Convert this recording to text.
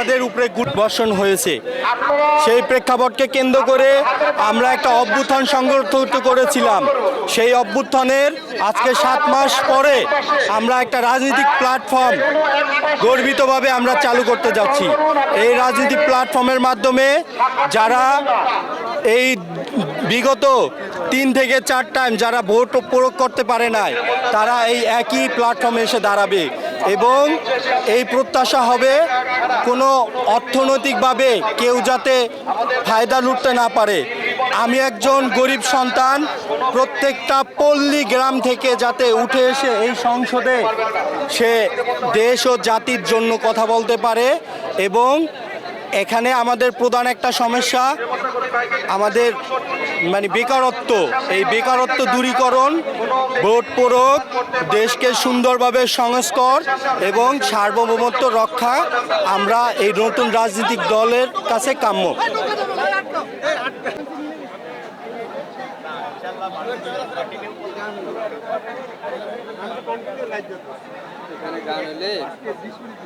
আমাদের উপরে গুটবর্ষণ হয়েছে। সেই প্রেক্ষাপটকে কেন্দ্র করে আমরা একটা অভ্যুত্থান সংগঠিত করেছিলাম। সেই অভ্যুত্থানের আজকে সাত মাস পরে আমরা একটা রাজনৈতিক প্ল্যাটফর্ম গর্বিতভাবে আমরা চালু করতে যাচ্ছি। এই রাজনৈতিক প্ল্যাটফর্মের মাধ্যমে যারা এই বিগত তিন থেকে চার টাইম যারা ভোট প্রয়োগ করতে পারে নাই, তারা এই একই প্ল্যাটফর্মে এসে দাঁড়াবে। এবং এই প্রত্যাশা হবে কোনো অর্থনৈতিকভাবে কেউ যাতে ফায়দা লুটতে না পারে। আমি একজন গরিব সন্তান, প্রত্যেকটা পল্লী গ্রাম থেকে যাতে উঠে এসে এই সংসদে সে দেশ ও জাতির জন্য কথা বলতে পারে এবং এখানে আমাদের প্রধান একটা সমস্যা, আমাদের মানে বেকারত্ব, এই বেকারত্ব দূরীকরণ, ভোট প্রয়োগ, দেশকে সুন্দরভাবে সংস্কর এবং সার্বভৌমত্ব রক্ষা আমরা এই নতুন রাজনৈতিক দলের কাছে কাম্য।